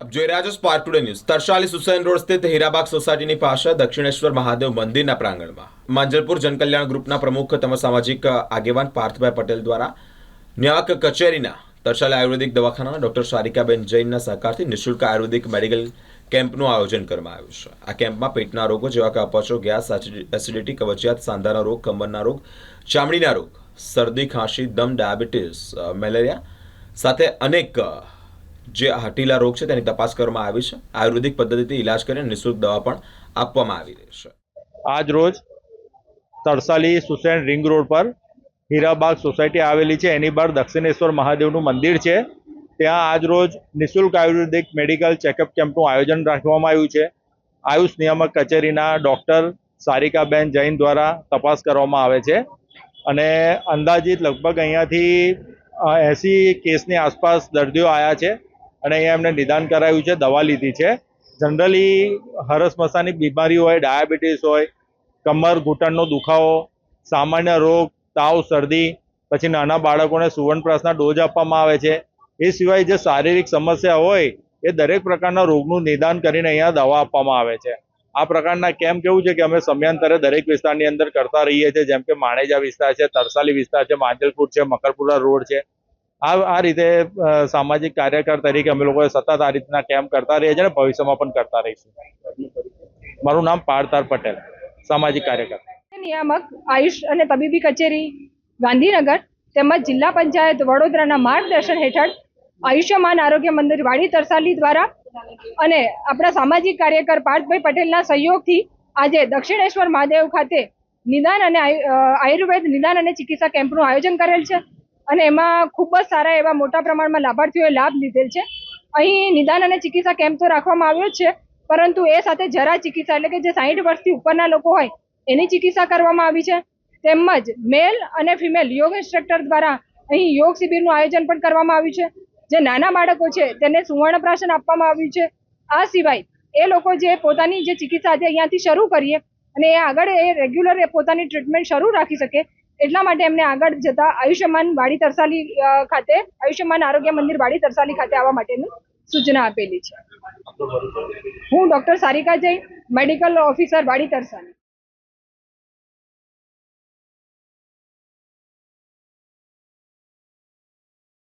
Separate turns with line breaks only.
આપ જોઈ રહ્યા છો Spark Today News Tarsali Susen road સ્થિત હીરાબાગ સોસાયટીની પાસે દક્ષિણેશ્વર મહાદેવ મંદિરના પ્રાંગણમાં માંજલપુર જનકલ્યાણ ગ્રુપના પ્રમુખ તેમજ સામાજિક આગેવાન પાર્થભાઈ પટેલ દ્વારા ન્યાક કચેરીના તરશાલી આયુર્વેદિક દવાખાનાના ડોક્ટર સારિકાબેન જૈનના સહકારથી નિઃશુલ્ક આયુર્વેદિક મેડિકલ કેમ્પનું આયોજન કરવામાં આવ્યું છે. આ કેમ્પમાં પેટના રોગો જેવા કે અપચો, ગેસ એસિડિટી, કવચિયાત, સાંધાના રોગ, કમરના રોગ, ચામડીના રોગ, શરદી, ખાંસી, દમ, ડાયાબિટીસ મેલેરિયા સાથે અનેક જે હટીલા રોગ છે તેની તપાસ કરવામાં આવી છે. આયુર્વેદિક પદ્ધતિથી ઇલાજ કરીને નિઃશુલ્ક દવા પણ આપવામાં આવી રહી છે.
આજ રોજ તરસાલી સુસેન રિંગ રોડ પર હીરાબાગ સોસાયટી આવેલી છે. એની બહાર દક્ષિણેશ્વર મહાદેવનું મંદિર છે. ત્યાં આજ રોજ નિઃશુલ્ક આયુર્વેદિક મેડિકલ ચેકઅપ કેમ્પનું આયોજન રાખવામાં આવ્યું છે. આયુષ નિયામક કચેરીના ડૉક્ટર સારિકાબેન જૈન દ્વારા તપાસ કરવામાં આવે છે. અને અંદાજિત લગભગ અહીંયાથી એંસી કેસની આસપાસ દર્દીઓ આવ્યા છે. અને અહીંયા એમને નિદાન કરાયું છે, દવા લીધી છે. જનરલી હરસ મસાની બીમારી હોય, ડાયાબિટીસ હોય, કમર ઘૂંટણનો દુખાવો, સામાન્ય રોગ, તાવ, શરદી, પછી નાના બાળકોને સુવર્ણપ્રાસના ડોઝ આપવામાં આવે છે. એ સિવાય જે શારીરિક સમસ્યા હોય, એ દરેક પ્રકારના રોગનું નિદાન કરીને અહીંયા દવા આપવામાં આવે છે. આ પ્રકારના કેમ્પ કેવું છે કે અમે સમયાંતરે દરેક વિસ્તારની અંદર કરતા રહીએ છીએ, જેમ કે માણેજા વિસ્તાર છે, તરસાલી વિસ્તાર છે, માંજલપુર છે, મકરપુરા રોડ છે. આ આ રીતે સામાજિક કાર્યકર તરીકે અમે લોકોએ સતત આ રીતના કેમ્પ કરતા રહીએ છીએ અને ભવિષ્યમાં પણ કરતા રહીશું. મારું નામ પાર્થાર પટેલ, સામાજિક કાર્યકર.
નિયામક આયુષ અને તબીબી કચેરી, ગાંધીનગર તેમજ જિલ્લા પંચાયત વડોદરાના માર્ગદર્શન હેઠળ આયુષ્યમાન આરોગ્ય મંદિર વાડી તરસાલી દ્વારા અને આપણા સામાજિક કાર્યકર પાર્થભાઈ પટેલના સહયોગથી આજે દક્ષિણેશ્વર મહાદેવ ખાતે નિદાન અને આયુ- આયુર્વેદ નિદાન અને ચિકિત્સા કેમ્પનું આયોજન કરેલ છે. અને એમાં ખૂબ જ સારા એવા મોટા પ્રમાણમાં લાભાર્થીઓએ લાભ લીધેલ છે. અહીં નિદાન અને ચિકિત્સા કેમ્પ તો રાખવામાં આવ્યો છે, પરંતુ એ સાથે જરા ચિકિત્સા એટલે કે જે સાહીઠ વર્ષથી ઉપરના લોકો હોય, એની ચિકિત્સા કરવામાં આવી છે. તેમજ મેલ અને ફિમેલ યોગ ઇન્સ્ટ્રક્ટર દ્વારા અહીં યોગ શિબિરનું આયોજન પણ કરવામાં આવ્યું છે. જે નાના બાળકો છે, તેને સુવર્ણ પ્રાશન આપવામાં આવ્યું છે. આ સિવાય એ લોકો જે પોતાની જે ચિકિત્સા છે અહીંયાથી શરૂ કરીએ અને એ આગળ એ રેગ્યુલર એ પોતાની ટ્રીટમેન્ટ શરૂ રાખી શકે એટલા માટે એમને આગળ જતા આયુષ્યમાન વાડી તરસાલી ખાતે આયુષ્યમાન આરોગ્ય મંદિર વાડી તરસાલી ખાતે આવવા માટેની સૂચના આપેલી છે. હું doctor Sarika Jain medical officer Wadi Tarsali.